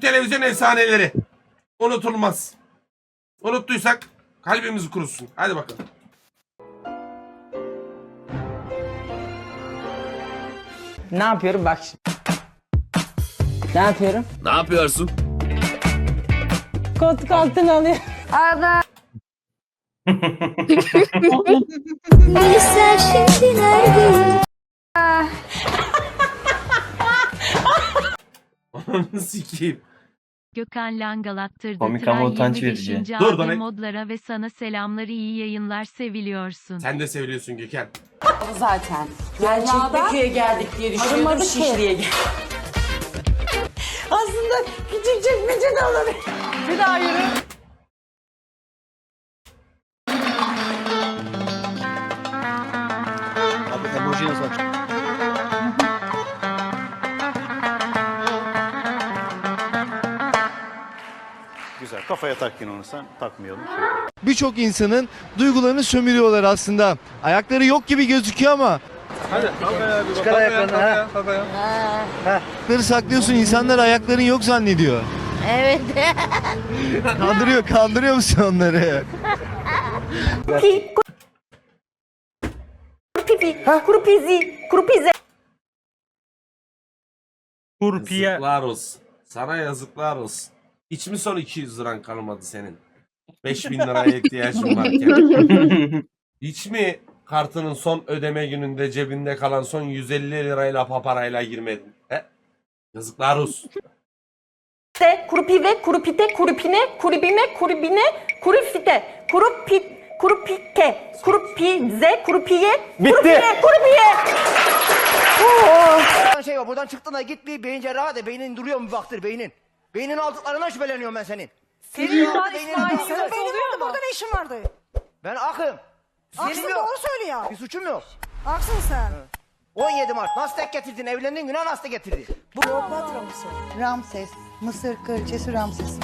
Türk televizyon efsaneleri. Unutulmaz. Unuttuysak kalbimizi kurusun. Hadi bakalım. Ne yapıyorum bak şimdi. Ne yapıyorum? Ne yapıyorsun? Koltuk altına alıyor. Sen şimdi neredesin? Ananı sikeyim. Gökhan Langal attırdı. Komik ama utanç 25. verici. Dur, abi modlara ve sana selamlar iyi yayınlar seviliyorsun. Sen de seviyorsun Gökhan. zaten. Yani Çekmeköy'e geldik diye düşünüyordum. Arınmadı ki. Şişli'ye geldik. Aslında küçük çekmece de olur. Bir daha yürü. Abi emoji nasıl Kafaya tak yine onu sen. Takmayalım. Birçok insanın duygularını sömürüyorlar aslında. Ayakları yok gibi gözüküyor ama. Çıkar ayaklarını ha. Ayakları saklıyorsun insanlar ayakların yok zannediyor. Evet. Kandırıyor, kandırıyor musun onları? Kuru pizi, kuru pize. Yazıklar olsun. Sana yazıklar olsun. Hiç mi son 200 liran kalmadı senin? 5000 liraya ihtiyacın varken. Hiç mi kartının son ödeme gününde cebinde kalan son 150 lirayla paparayla girmedin? He? Yazıklar olsun. De, kuru pive, kuru pite, kuru pine, kuru bime, kuru bine, kuru fite, kuru pi, kuru pike, kuru pize, kuru piye, kuru piye, kuru piye. şey var buradan çıktığında git bir beyin cerrahı de beynin duruyor mu bir baktır beynin. Beynin aldıklarından şüpheleniyorum ben senin. Senin beynin aldıkları- Benim orada burada ne işin vardı? Ben akım. Aksın Senin yok. doğru söyle ya. Bir suçum yok. Aksın sen. 17 Mart nasıl tek getirdin evlendiğin güne nasıl getirdi? Bu Kleopatra mısın? Ramses, Mısır kraliçesi Ramses.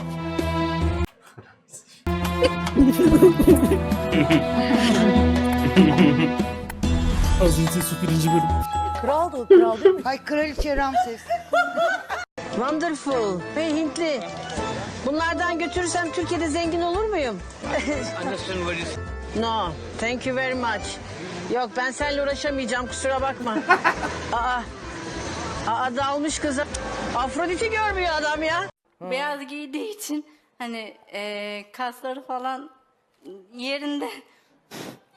Kraldı o kral değil mi? Hay kraliçe Ramses. Wonderful. Hey Hintli. Bunlardan götürürsem Türkiye'de zengin olur muyum? no, thank you very much. Yok ben seninle uğraşamayacağım kusura bakma. Aa, aa dalmış kıza. Afrodit'i görmüyor adam ya. Beyaz giydiği için hani eee, kasları falan yerinde.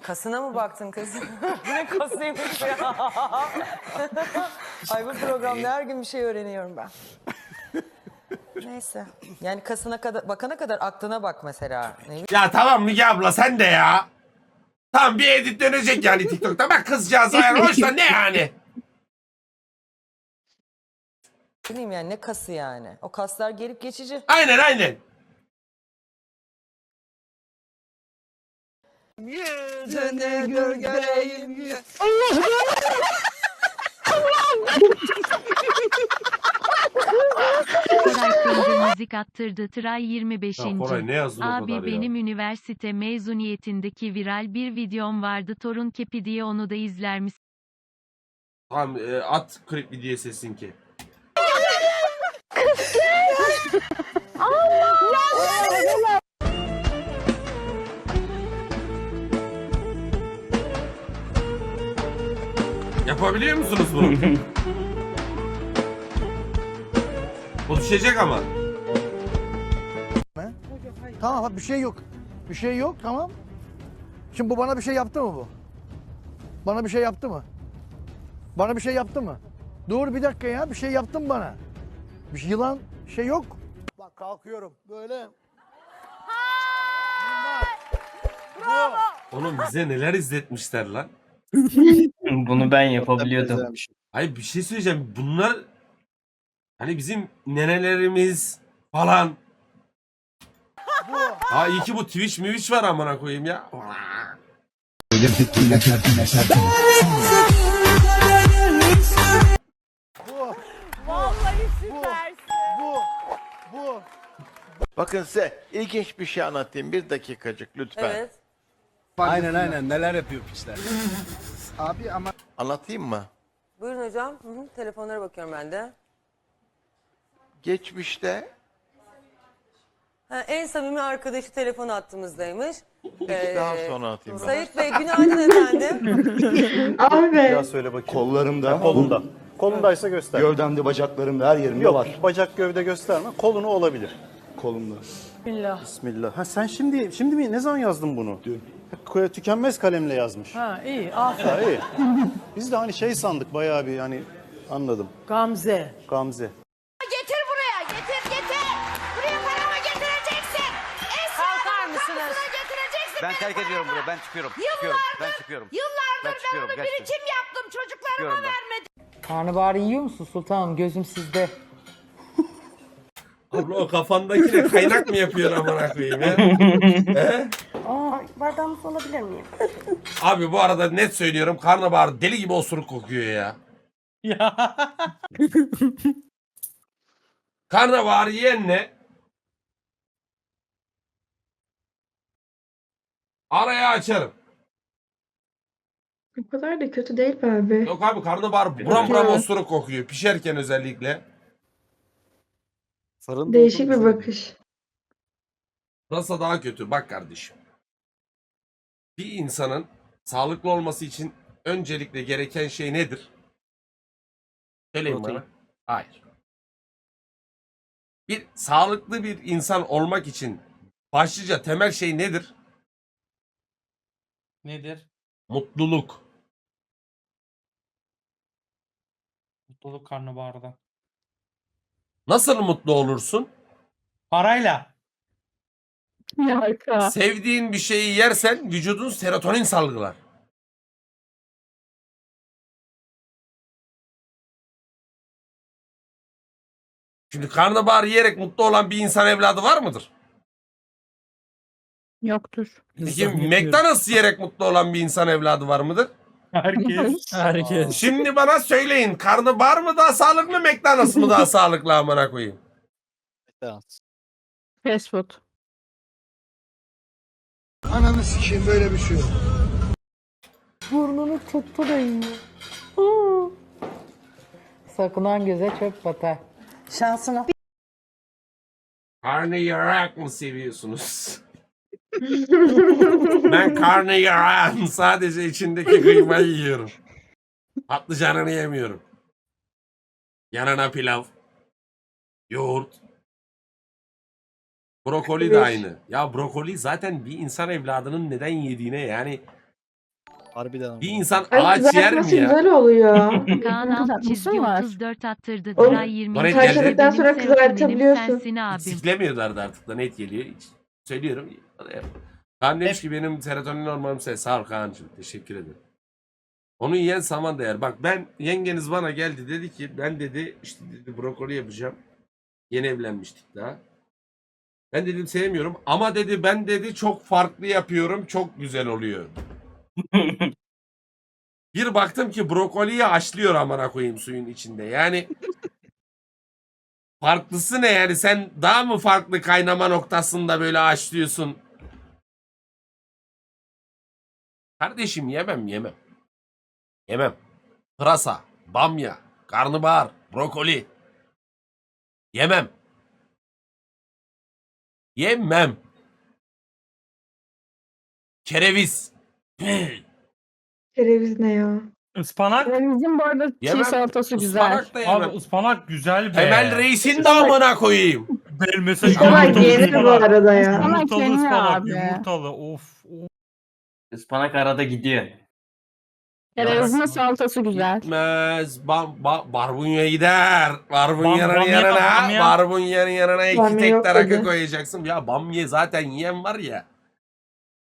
Kasına mı baktın kız? Bu ne kasıymış ya? Ay bu programda her gün bir şey öğreniyorum ben. Neyse. Yani kasına kadar bakana kadar aklına bak mesela. Ne Ya tamam Müge abla sen de ya. Tamam bir edit dönecek yani TikTok'ta. Bak kızcağız ayar hoş da ne yani? bileyim yani ne kası yani. O kaslar gelip geçici. Aynen aynen. Yüzünü gör göreyim. Koray Kıngı müzik attırdı. Tray 25. Ya Koray ne yazdın o Abi kadar ya? benim üniversite mezuniyetindeki viral bir videom vardı. Torun kepi diye onu da izler misin? Tamam e, at klipli diye sesin ki. Yapabiliyor musunuz bunu? o düşecek ama. Tamam abi bir şey yok. Bir şey yok tamam. Şimdi bu bana bir şey yaptı mı bu? Bana bir şey yaptı mı? Bana bir şey yaptı mı? Dur bir dakika ya bir şey yaptın bana. Bir şey, yılan şey yok. Bak kalkıyorum böyle. Oğlum bize neler izletmişler lan. Bunu ben yapabiliyordum. Hayır bir şey söyleyeceğim. Bunlar hani bizim nenelerimiz falan. Ha iyi ki bu Twitch Twitch var amına koyayım ya. Bu. Bu. Bu. Bakın size ilginç bir şey anlatayım. Bir dakikacık lütfen. Evet. Aynen aynen neler yapıyor piçler. Abi ama Anlatayım mı? Buyurun hocam. Hı hı. Telefonlara bakıyorum ben de. Geçmişte Ha, en samimi arkadaşı telefon attığımızdaymış. Ee, Daha sonra atayım ben. Sait Bey günaydın efendim. Bir daha söyle bakayım. Kollarımda, Kolunda. Kolundaysa göster. gövdemde, bacaklarımda her yerimde Yok, var. bacak gövde gösterme. Kolunu olabilir. Kolumda. Bismillah. Ha sen şimdi şimdi mi ne zaman yazdın bunu? Dün. Tükenmez kalemle yazmış. Ha iyi aferin. Ha iyi. Biz de hani şey sandık bayağı bir hani anladım. Gamze. Gamze. Getir buraya getir getir. Buraya paramı getireceksin. Kalkar mısınız? getireceksin. Ben terk ediyorum burayı. Ben çıkıyorum. Çıkıyorum. Ben çıkıyorum. Yıllardır Ben ben, çıkıyorum, onu gerçekten. birikim yaptım. Çocuklarıma Çıkıyorum ben. vermedim. Karnabahar yiyor musun sultanım? Gözüm sizde. Abla o kafandakine kaynak mı yapıyor amına koyayım ya? He? Aa, bardağımız olabilir miyim? Abi bu arada net söylüyorum karnabahar deli gibi osuruk kokuyor ya. Ya. Karnabahar yiyenle araya açarım. O kadar da kötü değil be abi. Yok abi karnabahar buram buram osuruk kokuyor. Pişerken özellikle. Fırında Değişik bir bakış. Nasıl daha kötü? Bak kardeşim. Bir insanın sağlıklı olması için öncelikle gereken şey nedir? Söyleyin Protein. bana. Hayır. Bir sağlıklı bir insan olmak için başlıca temel şey nedir? Nedir? Mutluluk. Mutluluk karnabaharda. Nasıl mutlu olursun? Parayla. Harika. Sevdiğin bir şeyi yersen vücudun serotonin salgılar. Şimdi karnabahar yiyerek mutlu olan bir insan evladı var mıdır? Yoktur. Peki McDonald's yiyerek mutlu olan bir insan evladı var mıdır? Herkes. Herkes. Şimdi bana söyleyin karnabahar mı daha sağlıklı McDonald's mı daha sağlıklı amına koyayım? Fast food. Ananı sikeyim böyle bir şey yok. Burnunu tuttu da yiyor. Sakınan göze çöp batar. Şansına. Karnı yarak mı seviyorsunuz? ben karnı yarağım. Sadece içindeki kıymayı yiyorum. Patlıcanını yemiyorum. Yanına pilav. Yoğurt. Brokoli de aynı. Ya brokoli zaten bir insan evladının neden yediğine yani Harbiden. bir insan ağaç yer mi ya? oluyor. Kaan alt Kızartması çizgi var. 34 attırdı. Oğlum, Dıray 20 Donet geldi. Haşladıktan sonra Benim serotoninim kızartabiliyorsun. Sensin abim. siklemiyorlardı artık da net geliyor. Hiç söylüyorum. Kaan demiş ki benim serotonin hormonum sen. Sağ ol Kaan'cığım. Teşekkür ederim. Onu yiyen saman değer. Bak ben yengeniz bana geldi dedi ki ben dedi işte dedi brokoli yapacağım. Yeni evlenmiştik daha. Ben dedim sevmiyorum ama dedi ben dedi çok farklı yapıyorum. Çok güzel oluyor. Bir baktım ki brokoliyi haşlıyor amına koyayım suyun içinde. Yani farklısı ne yani sen daha mı farklı kaynama noktasında böyle haşlıyorsun? Kardeşim yemem yemem. Yemem. Pırasa, bamya, karnabahar, brokoli. Yemem. Yemem. Kereviz. Kereviz ne ya? Ispanak. Kerevizin bu arada Yemem. salatası Ispanak da yemem. Abi ıspanak güzel be. Temel reisin de amına koyayım. Ben mesela Ispanak yumurtalı yenir bu ıspanak. arada ya. Yumurtalı yeniyor ıspanak. abi. Yumurtalı of. of. Ispanak arada gidiyor. Kerevizin salatası güzel. Gitmez. Ba ba barbunya gider. Barbunyanın Bam- bamya- yanına. bamya- Barbunyanın yanına iki Bamya tek yok dedi. koyacaksın. Ya bamya zaten yiyen var ya.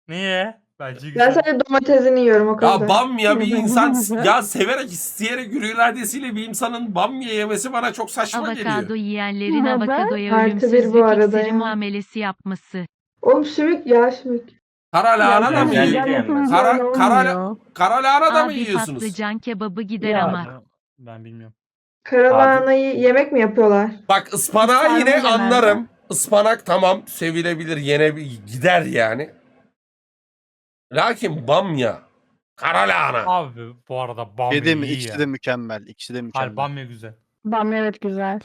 Niye? Bence Ben güzel. sadece domatesini yiyorum o kadar. Ya bamya bir insan ya severek isteyerek gürü iradesiyle bir insanın bamya yemesi bana çok saçma Avokado geliyor. yiyenlerin Haber? avokadoya Artı bir bu ölümsüzlük arada iksiri ya. muamelesi yapması. Oğlum sümük ya sümük. Kara lahana da mı güzel yiyor? değil mi? Kara, kara, kara lahana da mı Abi yiyorsunuz? patlıcan kebabı gider Ya. ama. Ben bilmiyorum. Karalahanayı yemek mi yapıyorlar? Bak ıspanağı Sarma yine genelde. anlarım. Ispanak tamam sevilebilir bir- gider yani. Lakin bamya, kara lahana. Abi bu arada bamya Yedi mi? iyi İkisi ya. de mükemmel. İkisi de mükemmel. Hayır bamya güzel. Bamya evet güzel.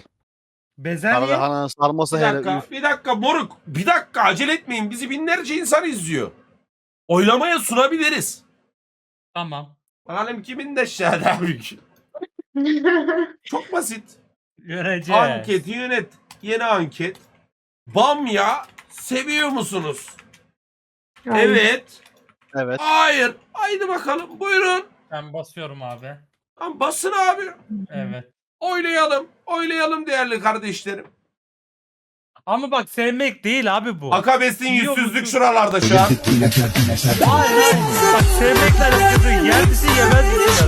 Arada hani sarması Bir hele. dakika, üf. bir dakika moruk. Bir dakika acele etmeyin. Bizi binlerce insan izliyor. Oylamaya sunabiliriz. Tamam. Bakalım kimin de şahada büyük. Çok basit. Göreceğiz. Anket yönet. Yeni anket. Bamya seviyor musunuz? Evet. Evet. Hayır. Haydi bakalım. Buyurun. Ben basıyorum abi. Lan basın abi. Evet. Oylayalım. Oylayalım değerli kardeşlerim. Ama bak sevmek değil abi bu. Akabes'in Yiyor yüzsüzlük musun? şuralarda şu an. Hayır hayır. Bak sevmekle alakası yok. Yer misin yemez misin?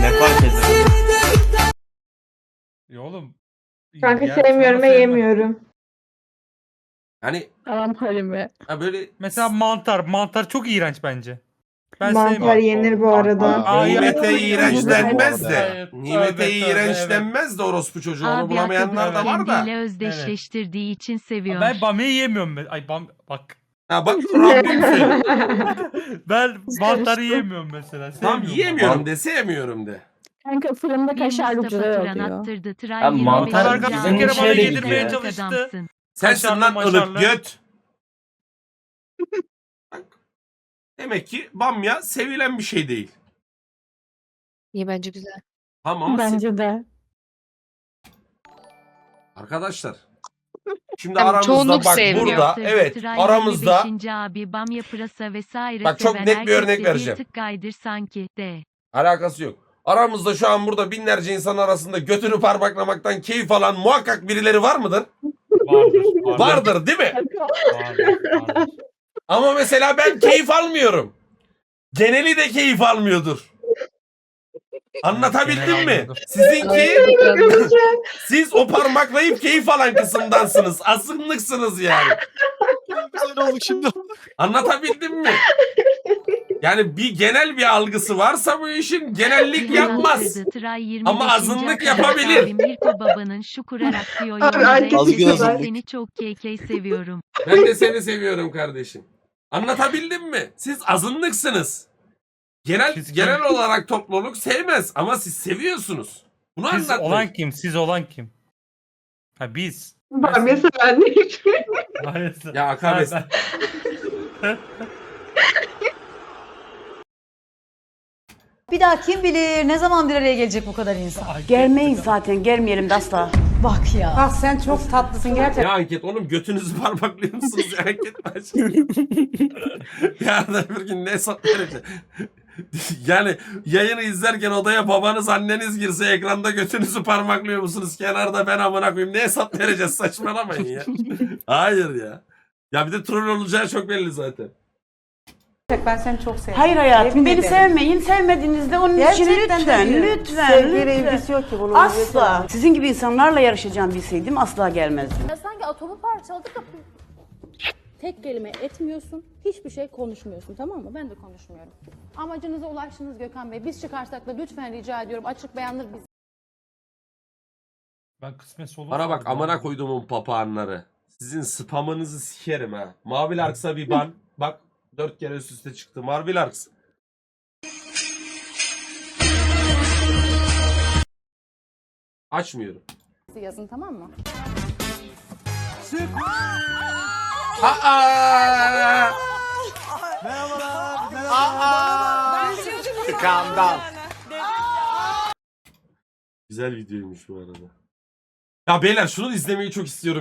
Ne fark eder? Ya oğlum. Kanka yer- sevmiyorum ve sevmem. yemiyorum. Hani Tamam Halime. ha böyle Mesela mantar. Mantar çok iğrenç bence. Ben Mantar sevmiyorum. yenir bu arada. Aa, nimete ya- iğrenç denmez de. Evet, Nimete tövbe, iğrenç tövbe, evet. denmez de orospu çocuğu onu Abi bulamayanlar da var da. kendiyle özdeşleştirdiği için seviyor. Ben bamyayı yemiyorum. ben. Ay bam bak. Ha bak Rabbim seni. Ben mantarı yemiyorum mesela. Tam sevmiyorum yiyemiyorum de sevmiyorum de. Kanka fırında Bir kaşarlı Mustafa Turan oluyor. attırdı. Mantar 25. arkadaşı abi. bir kere bana Büyük yedirmeye çalıştı. adamsın. Sensin Kaşarlı lan ılık maşarlı. göt. Demek ki bamya sevilen bir şey değil. İyi bence güzel. Tamam ama se- Bence de. arkadaşlar. Şimdi Tamam, aramızda çoğunluk bak sevmiyor. burada evet Tray aramızda 25. abi bamya pırasa vesaire Bak, çok seven net bir örnek vereceğim. Bir tık kaydır sanki de. alakası yok. Aramızda şu an burada binlerce insan arasında götünü parmaklamaktan keyif alan muhakkak birileri var mıdır? Vardır. Vardır. Vardır değil mi? vardır, vardır. Ama mesela ben keyif almıyorum. Geneli de keyif almıyordur. Anlatabildim mi? Sizinki siz o parmaklayıp keyif alan kısımdansınız. Azınlıksınız yani. Güzel şimdi. Anlatabildim mi? Yani bir genel bir algısı varsa bu işin genellik yapmaz. attırdı. Tray 25. Ama azınlık abi. yapabilir. Abi Mirko babanın şu kurarak diyor Azgın seni, azınlık. seni çok KK seviyorum. Ben de seni seviyorum kardeşim. Anlatabildim mi? Siz azınlıksınız. Genel Siz kim? genel olarak topluluk sevmez ama siz seviyorsunuz. Bunu Siz anlatmayın. olan kim? Siz olan kim? Ha biz. Bamya seven değil. Maalesef. Ya akabes. Ha, ben- Bir daha kim bilir ne zaman bir araya gelecek bu kadar insan. Ay, Gelmeyiz zaten gelmeyelim de asla. Bak ya. Bak sen çok tatlısın gerçekten. Ne anket oğlum götünüzü parmaklıyor musunuz ya anket başlıyor. Yarın öbür gün ne hesap yani yayını izlerken odaya babanız anneniz girse ekranda götünüzü parmaklıyor musunuz? Kenarda ben amına koyayım ne hesap vereceğiz saçmalamayın ya. Hayır ya. Ya bir de troll olacağı çok belli zaten. Ben seni çok seviyorum. Hayır hayatım Yemin beni ederim. sevmeyin sevmediğinizde onun için Gerçekten lütfen seviyorum. lütfen Sevgiyle lütfen. ilgisi yok ki bunun. Asla. Sizin gibi insanlarla yarışacağım bilseydim asla gelmezdim. Sanki atomu parçaladık da tek kelime etmiyorsun. Hiçbir şey konuşmuyorsun tamam mı? Ben de konuşmuyorum. Amacınıza ulaştınız Gökhan Bey. Biz çıkarsak da lütfen rica ediyorum açık beyanlı biz Ben kısmet olur. Bana bak abi. koyduğumun papağanları. Sizin spamınızı sikerim ha. Mavi Larks'a bir ban. Bak dört kere üst üste çıktı. Mavi Larks. Açmıyorum. yazın tamam mı? Aa! Skandal. Güzel videoymuş bu arada. Ya beyler şunu izlemeyi çok istiyorum.